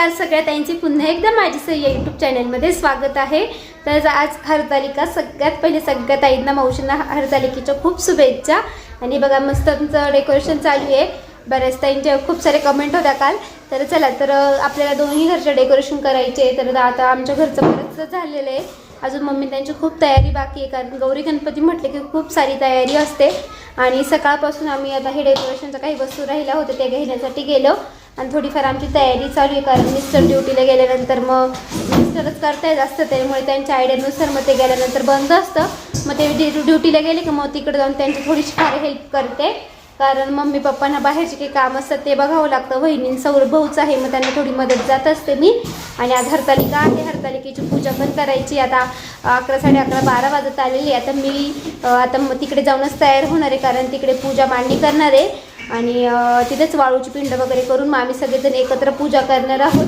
नमस्कार. सगळ्या ताईंची पुन्हा एकदा माझी सही या यूट्यूब चॅनलमध्ये स्वागत आहे. तर आज हरतालिका सगळ्यात पहिले सगळ्या ताईंना मावशींना हरतालिकेच्या खूप शुभेच्छा. आणि बघा मस्त तुमचं डेकोरेशन चालू आहे. बऱ्याच ताईंचे खूप सारे कमेंट होत्या काल. तर चला तर आपल्याला दोन्ही घरचं डेकोरेशन करायचे तर आता आमच्या घरचं बरंच झालेलं आहे. अजून मम्मी त्यांची खूप तयारी बाकी आहे. कारण गौरी गणपती म्हटले की खूप सारी तयारी असते. आणि सकाळपासून आम्ही आता हे डेकोरेशनच्या काही वस्तू राहिल्या होत्या त्या घेण्यासाठी गेलो. आणि थोडीफार आमची तयारी चालू आहे कारण मिस्टर ड्युटीला गेल्यानंतर मग मिस्टरच करता येत असतं त्यामुळे त्यांच्या आयडियानुसार मग ते गेल्यानंतर बंद असतं. मग ते ड्युटीला गेले की मग तिकडे जाऊन त्यांची थोडीशी फार हेल्प करते. कारण मम्मी पप्पांना बाहेरचे काही काम असतात ते बघावं लागतं. वहिनी सौर भाऊच आहे मग त्यांना थोडी मदत जात असते मी. आणि आज हरतालिका आहे हरतालिकेची पूजा पण करायची. आता अकरा साडे अकरा बारा वाजत आलेली आहे. आता मी आता मग तिकडे जाऊनच तयार होणार आहे कारण तिकडे पूजा मांडणी करणार आहे. आणि तिथेच वाळूची पिंड वगैरे करून मग आम्ही सगळेजण एकत्र पूजा करणार आहोत.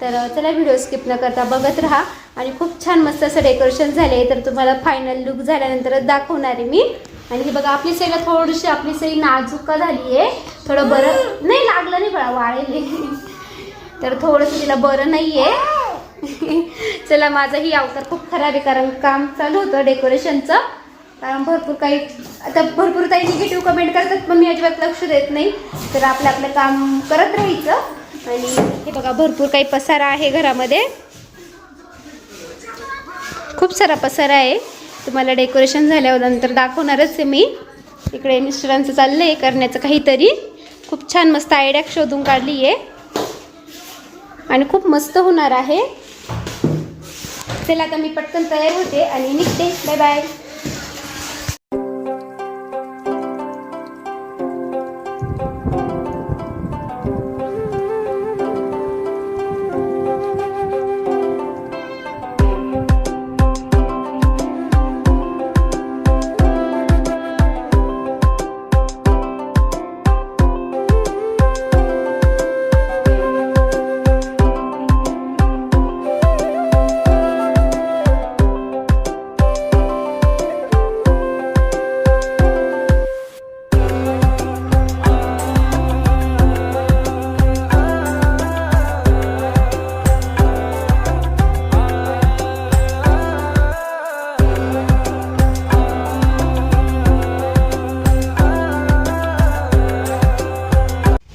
तर चला व्हिडिओ स्किप न करता बघत राहा. आणि खूप छान मस्त असं डेकोरेशन झाले आहे. तर तुम्हाला फायनल लुक झाल्यानंतरच दाखवणार आहे मी. आणि हे बघा आपली सईला थोडीशी आपली सई नाजूक झाली आहे. थोडं बरं नाही लागलं नाही बळा वाळेल तर थोडंसं तिला बरं नाही आहे चला माझाही अवतार खूप खराब आहे कारण काम चालू होतं डेकोरेशनचं. भरपूर काही आता भरपूर काही निगेटिव्ह कमेंट करतात पण मी अजिबात लक्ष देत नाही. तर आपलं आपलं काम करत राहायचं. आणि हे बघा भरपूर काही पसारा आहे घरामध्ये. खूप सारा पसारा आहे. तुम्हाला डेकोरेशन झाल्यावर नंतर दाखवणारच आहे मी. इकडे मिस्टरांचं चाललं आहे करण्याचं काहीतरी. खूप छान मस्त आयडिया शोधून काढली आहे आणि खूप मस्त होणार आहे. चला आता मी पटकन तयार होते आणि निघते. बाय बाय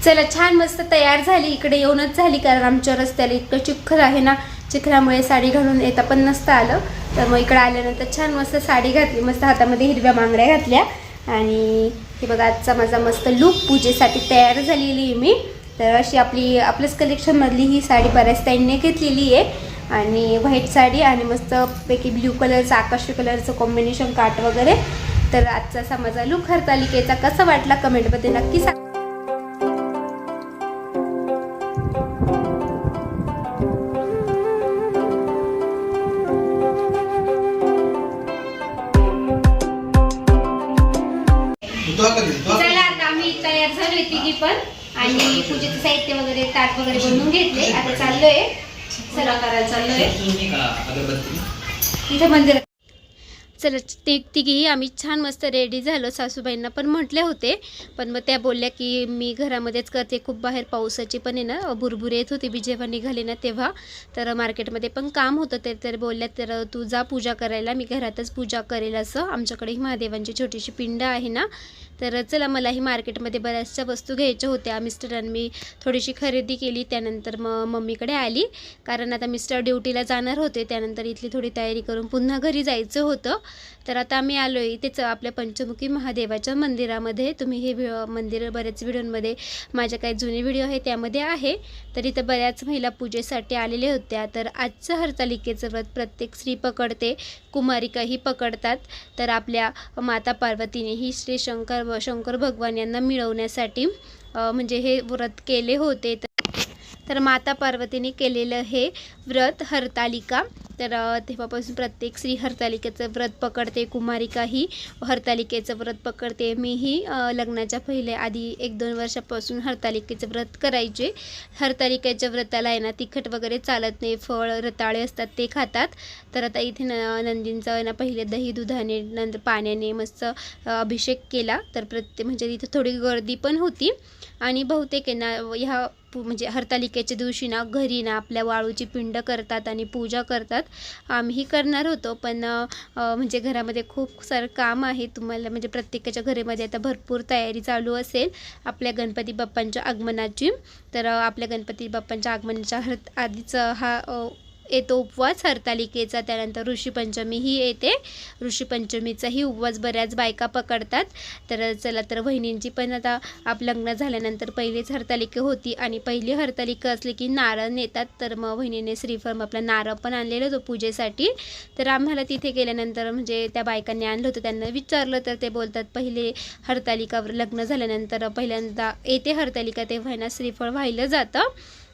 चला छान मस्त तयार झाली इकडे येऊनच झाली कारण आमच्या रस्त्याला इतकं चिखल आहे ना चिखलामुळे साडी घालून येता पण नसतं आलं. तर मग इकडे आल्यानंतर छान मस्त साडी घातली मस्त हातामध्ये हिरव्या बांगड्या घातल्या. आणि हे बघा आजचा माझा मस्त लूक पूजेसाठी तयार झालेली आहे मी. तर अशी आपली आपल्याच कलेक्शनमधली ही साडी बऱ्याच ताईंनी घेतलेली आहे. आणि व्हाईट साडी आणि मस्त पैकी ब्ल्यू कलरचं आकाशी कलरचं कॉम्बिनेशन काट वगैरे. तर आजचा असा माझा लूक हरतालिकेचा कसा वाटला कमेंटमध्ये नक्की सांग. ताट वगैरे बनवून घेतले. आता चाललोय. चला करायला चाललोय. तिथे मंदिर. चला ते तिघीही आम्ही छान मस्त रेडी झालो. सासूबाईंना पण म्हटले होते. पण मग त्या बोलल्या की मी घरामध्येच करते. खूप बाहेर पावसाची पण आहे ना भुरभुर येत होती मी जेव्हा निघाले ना तेव्हा. तर मार्केटमध्ये पण काम होतं ते. तर बोलल्या तर तू जा पूजा करायला. मी घरातच पूजा करेल असं. आमच्याकडे महादेवांची छोटीशी पिंड आहे ना तर चला मलाही मार्केटमध्ये बऱ्याचशा वस्तू घ्यायच्या होत्या. मिस्टरांनी मी थोडीशी खरेदी केली त्यानंतर मग मम्मीकडे आली. कारण आता मिस्टर ड्युटीला जाणार होते त्यानंतर इथली थोडी तयारी करून पुन्हा घरी जायचं होतं. तर आता आम्ही आलो आहे इथेच आपल्या पंचमुखी महादेवाच्या मंदिरामध्ये. तुम्ही हे व्हि- मंदिर बऱ्याच व्हिडिओमध्ये माझ्या काही जुने व्हिडिओ आहे त्यामध्ये आहे. तर इथं बऱ्याच महिला पूजेसाठी आलेल्या होत्या. तर आजचं हरतालिकेचं व्रत प्रत्येक स्त्री पकडते कुमारिकाही पकडतात. तर आपल्या माता पार्वतीनेही श्री शंकर व शंकर भगवान यांना मिळवण्यासाठी म्हणजे हे व्रत केले होते. तर तर माता पार्वतीने केलेलं हे व्रत हरतालिका तर तेव्हापासून प्रत्येक स्त्री हरतालिकेचं व्रत पकडते कुमारिका ही हरतालिकेचं व्रत पकडते. मीही लग्नाच्या पहिले आधी एक दोन वर्षापासून हरतालिकेचं व्रत करायचे. हरतालिकेच्या व्रताला आहे ना तिखट वगैरे चालत नाही फळ रताळे असतात ते खातात. तर आता इथे न नंदींचं आहे ना पहिले दही दुधाने नंतर पाण्याने मस्त अभिषेक केला. तर प्रत्येक म्हणजे इथं थोडी गर्दी पण होती. आणि बहुतेक आहे ना ह्या पू- म्हणजे हरतालिकेच्या दिवशी ना घरी ना आपल्या वाळूची पिंड करतात आणि पूजा करतात. आम्हीही करणार होतो पण म्हणजे घरामध्ये खूप सारं काम आहे. तुम्हाला म्हणजे प्रत्येकाच्या घरामध्ये आता भरपूर तयारी चालू असेल. आपल्या गणपती बाप्पांच्या आगमनाची. तर आपल्या गणपती बाप्पांच्या आगमनाच्या हर आधीच हा येतो उपवास. हरतालिकेचा त्यानंतर ऋषीपंचमीही येते. ऋषीपंचमीचाही उपवास बऱ्याच बायका पकडतात. तर चला तर वहिनींची पण आता आप लग्न झाल्यानंतर पहिलीच हरतालिका होती आणि पहिली हरतालिका असली की नारळ नेतात. तर मग वहिनीने श्रीफळ आपला नारळ पण आणलेलं होतं पूजेसाठी. तर आम्हाला तिथे गेल्यानंतर म्हणजे त्या बायकांनी आणलं होतं. त्यांना विचारलं तर ते बोलतात पहिले हरतालिकावर लग्न झाल्यानंतर पहिल्यांदा येते हरतालिका तेव्हा ना श्रीफळ वाहिलं जातं.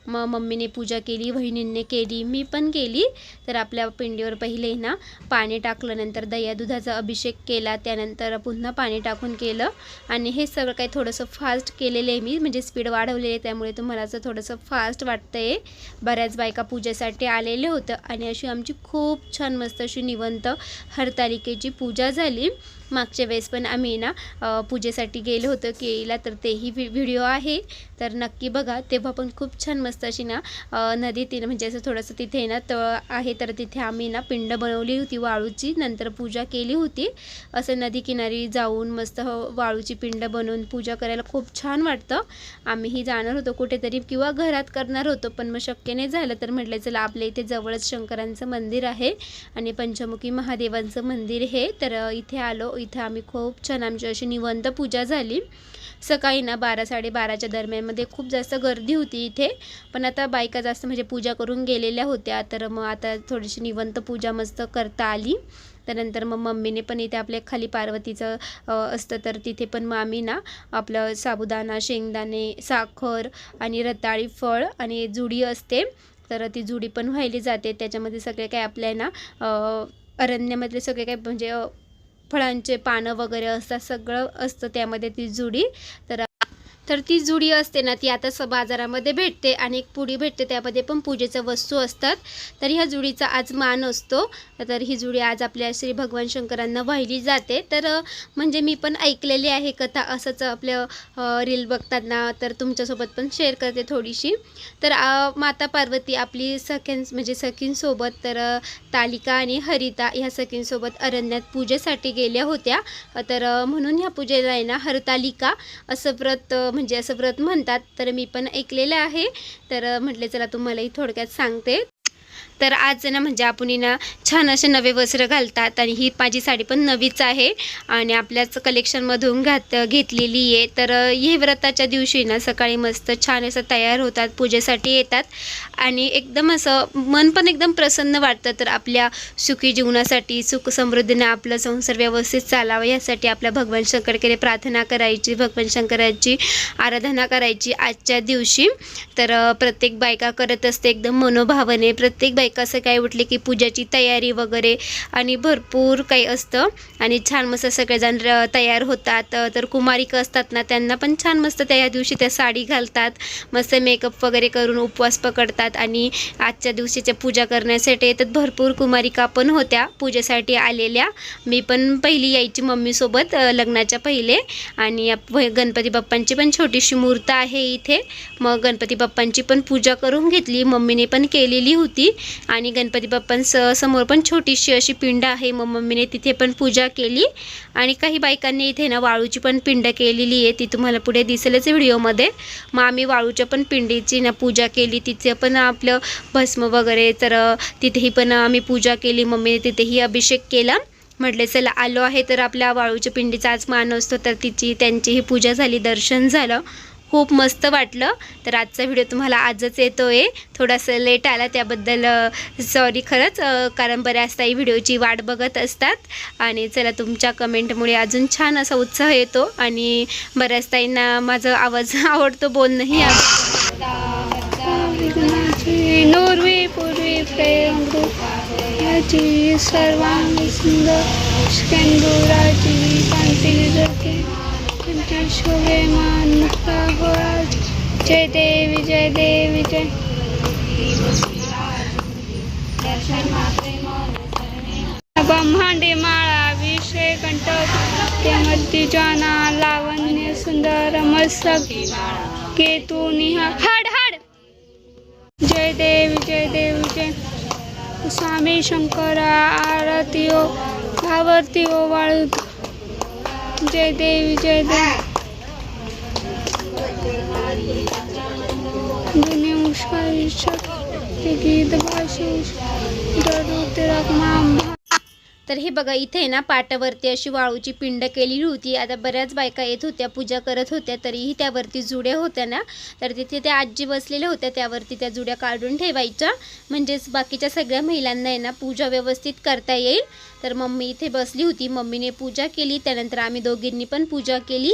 मग मम्मीने पूजा केली वहिनींनी केली मी पण केली. तर आपल्या पिंडीवर पहिले ना पाणी टाकलं नंतर दह्या दुधाचा अभिषेक केला त्यानंतर पुन्हा पाणी टाकून केलं. आणि हे सगळं काही थोडंसं फास्ट केलेलं आहे मी म्हणजे स्पीड वाढवलेली आहे त्यामुळे तुम्हाला असं थोडंसं फास्ट वाटतं आहे बऱ्याच बायका पूजेसाठी आलेले होतं आणि अशी आमची खूप छान मस्त अशी निवंत हरतालिकेची पूजा झाली. मागच्या वेळेस पण आम्ही ना पूजेसाठी गेलो होतो केळीला तर तेही व्हिडिओ आहे. तर नक्की बघा तेव्हा पण खूप छान मस्त मस्त अशी ना नदीतील म्हणजे असं थोडंसं तिथे ना तळ आहे तर तिथे आम्ही ना पिंड बनवली होती वाळूची. नंतर पूजा केली होती. असं नदी किनारी जाऊन मस्त वाळूची पिंड बनवून पूजा करायला खूप छान वाटतं. आम्हीही जाणार होतो कुठेतरी किंवा घरात करणार होतो पण मग शक्य नाही झालं. तर म्हटलं चला आपल्या इथे जवळच शंकरांचं मंदिर आहे आणि पंचमुखी महादेवांचं मंदिर हे तर इथे आलो. इथे आम्ही खूप छान आमची अशी निवंत पूजा झाली. सकाळी ना बारा साडेबाराच्या दरम्यानमध्ये खूप जास्त गर्दी होती इथे. पण आता बायका जास्त म्हणजे पूजा करून गेलेल्या होत्या. तर मग आता थोडीशी निवंत पूजा मस्त करता आली. त्यानंतर मग मम्मीने पण इथे आपल्या खाली पार्वतीचं असतं तर तिथे पण मग आम्ही ना आपलं साबुदाणा शेंगदाणे साखर आणि रताळी फळ आणि जुडी असते. तर ती जुडी पण व्हायली जाते. त्याच्यामध्ये सगळे काय आपल्या ना अरण्यामधले सगळे काय म्हणजे फळांचे पानं वगैरे असतात सगळं असतं त्यामध्ये ती जुडी. तर तर ती जुडी असते ना ती आता स बाजारामध्ये भेटते आणि एक पुडी भेटते त्यामध्ये पण पूजेच्या वस्तू असतात. तर ह्या जुडीचा आज मान असतो. तर ही जुडी आज आपल्या श्री भगवान शंकरांना वाहिली जाते. तर म्हणजे मी पण ऐकलेली आहे कथा असंच आपलं रील बघताना. तर तुमच्यासोबत पण शेअर करते थोडीशी. तर माता पार्वती आपली सख्यां म्हणजे सखींसोबत तर तालिका आणि हरिता ह्या सखींसोबत अरण्यात पूजेसाठी गेल्या होत्या. तर म्हणून ह्या पूजेला आहे ना हरतालिका असं व्रत म्हणजे म्हणजे असं व्रत म्हणतात तर मी पण ऐकलेलं आहे. तर म्हटले चला तुम्हालाही थोडक्यात सांगते. तर आज ना म्हणजे आपण ही ना छान असे नवे वस्त्र घालतात आणि ही माझी साडी पण नवीच आहे. आणि आपल्याच कलेक्शनमधून घात घेतलेली आहे. तर हे ही व्रताच्या दिवशी ना सकाळी मस्त छान असं तयार होतात पूजेसाठी येतात. आणि एकदम असं मन पण एकदम प्रसन्न वाटतं. तर आपल्या सुखी जीवनासाठी सुख समृद्धीने आपलं संसार व्यवस्थित चालावं यासाठी आपल्या भगवान शंकरकडे प्रार्थना करायची भगवान शंकराची आराधना करायची आजच्या दिवशी. तर प्रत्येक बायका करत असते एकदम मनोभावने प्रत्येक बायका कसं काय उठले की पूजाची तयारी वगैरे आणि भरपूर काही असतं. आणि छान मस्त सगळेजण तयार होतात. तर कुमारिका असतात ना त्यांना पण छान मस्त त्या दिवशी त्या साडी घालतात. मस्त मेकअप वगैरे करून उपवास पकडतात. आणि आजच्या दिवशीच्या पूजा करण्यासाठी येतात भरपूर कुमारिका पण होत्या पूजेसाठी आलेल्या. मी पण पहिली यायची मम्मीसोबत लग्नाच्या पहिले. आणि आप- गणपती बाप्पांची पण छोटीशी मूर्त आहे इथे. मग गणपती बाप्पांची पण पूजा करून घेतली. मम्मीने पण केलेली होती. आणि गणपती बाप्पांस समोर पण छोटीशी अशी पिंड आहे. मग मम्मीने तिथे पण पूजा केली. आणि काही बायकांनी इथे ना वाळूची पण पिंड केलेली आहे. ती तुम्हाला पुढे दिसेलच व्हिडिओमध्ये. मग आम्ही वाळूच्या पण पिंडीची ना पूजा केली. तिथे पण आपलं भस्म वगैरे तर तिथेही पण आम्ही पूजा केली. मम्मीने तिथेही अभिषेक केला. म्हटले चला आलो आहे. तर आपल्या वाळूच्या पिंडीचा आज मान असतो. तर तिची त्यांचीही पूजा झाली. दर्शन झालं. खूप मस्त वाटलं. तर आजचा व्हिडिओ तुम्हाला आजच येतो आहे थोडासा लेट आला त्याबद्दल सॉरी खरंच कारण बऱ्याच ताई व्हिडिओची वाट बघत असतात. आणि चला तुमच्या कमेंटमुळे अजून छान असा उत्साह येतो. आणि बऱ्याच ताईंना माझा आवाज आवडतो बोलणंही आवडतं. नोर्वे सुंदर सुलेमान जय देवी जय देवी, जय। ब्रह्मांडी माला विषय कंटक जाना लावण्य सुंदर मस्तक। केतु निहा। हड हड। जय देव जय देव, जय। स्वामी शंकर आरतीयो भावतीयो वाळू। जय देव, जय देवी। तर हे बघा इथे ना पाटावरती अशी वाळूची पिंड केलेली होती. आता बऱ्याच बायका येत होत्या पूजा करत होत्या तरीही त्यावरती जुड्या होत्या ना. तर तिथे त्या आजी बसलेल्या होत्या त्यावरती त्या जुड्या काढून ठेवायच्या. म्हणजेच बाकीच्या सगळ्या महिलांना आहे ना पूजा व्यवस्थित करता येईल. तर मम्मी इथे बसली होती. मम्मीने पूजा केली त्यानंतर आम्ही दोघींनी पण पूजा केली.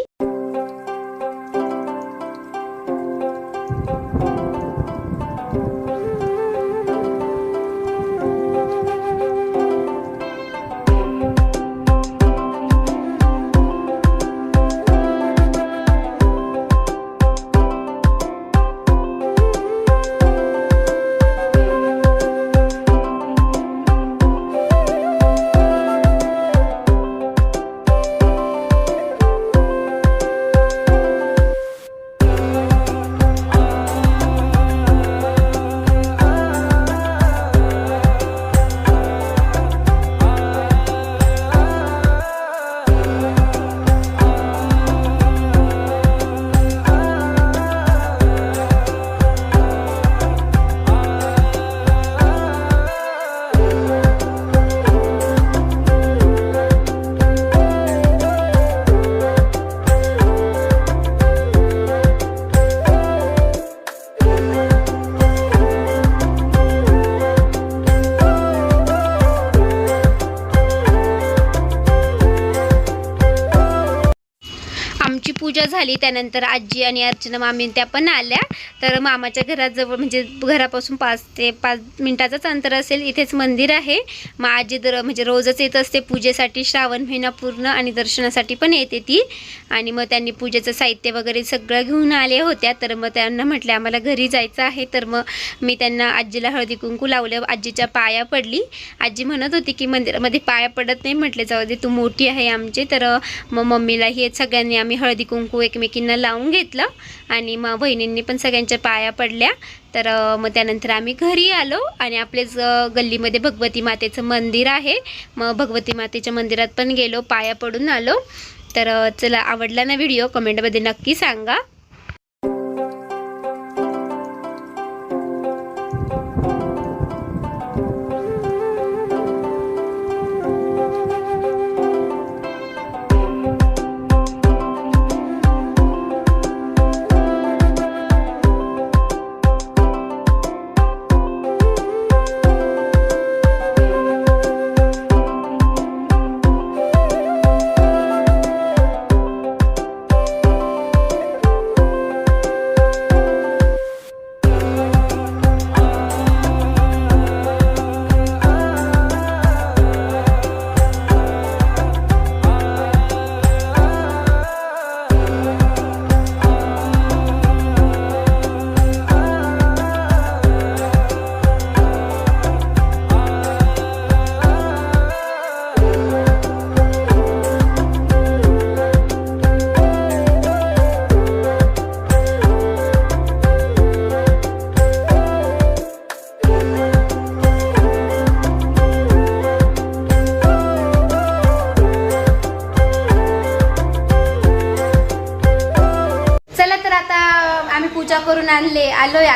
पूजा झाली त्यानंतर आजी आणि अर्चना मामी त्या पण आल्या. तर मामाच्या घराजवळ म्हणजे घरापासून पाच ते पाच मिनटाचाच अंतर असेल इथेच मंदिर आहे. मग आजी दर म्हणजे रोजच येत असते पूजेसाठी श्रावण महिना पूर्ण आणि दर्शनासाठी पण येते ती. आणि मग त्यांनी पूजेचं साहित्य वगैरे सगळं घेऊन आल्या होत्या. तर मग त्यांना म्हटलं आम्हाला घरी जायचं आहे. तर मग मी त्यांना आजीला हळदी कुंकू लावलं आजीच्या पाया पडली. आजी म्हणत होती की मंदिरामध्ये पाया पडत नाही. म्हटले जाऊ दे तू मोठी आहे आमची. तर मग मम्मीला हे सगळ्यांनी आम्ही हळदी कुंकू एकमेकींना लावून घेतलं आणि मग बहिणींनी पण सगळ्यांच्या पाया पडल्या. तर मग त्यानंतर आम्ही घरी आलो आणि आपलेच गल्लीमध्ये भगवती मातेचं मंदिर आहे. मग भगवती मातेच्या मंदिरात पण गेलो पाया पडून आलो. तर चला आवडला ना व्हिडिओ कमेंटमध्ये नक्की सांगा.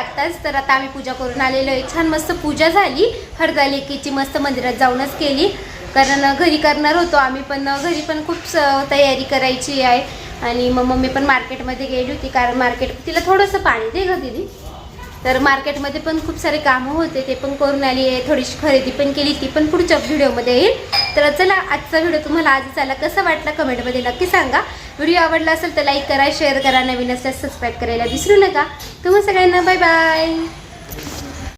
आत्ताच तर आता आम्ही पूजा करून आलेलो आहे. छान मस्त पूजा झाली. हरतालिकेची मस्त मंदिरात जाऊनच केली. कारण घरी करणार होतो आम्ही पण घरी पण खूप स- तयारी करायची आहे. आणि मग मम्मी पण मार्केटमध्ये गेली होती कारण मार्केट तिला थोडंसं पाणी दे ग दिदी. तर मार्केटमध्ये पण खूप सारे कामं होते ते पण करून आली आहे. थोडीशी खरेदी पण केली ती पण पुढच्या व्हिडिओमध्ये येईल. तर चला आजचा व्हिडिओ तुम्हाला आजच आला. कसा वाटला कमेंटमध्ये नक्की सांगा. व्हिडिओ आवडला असेल तर लाईक करा शेअर करा नवीन असल्यास सबस्क्राईब करायला विसरू नका. तुम्हा सगळ्यांना बाय बाय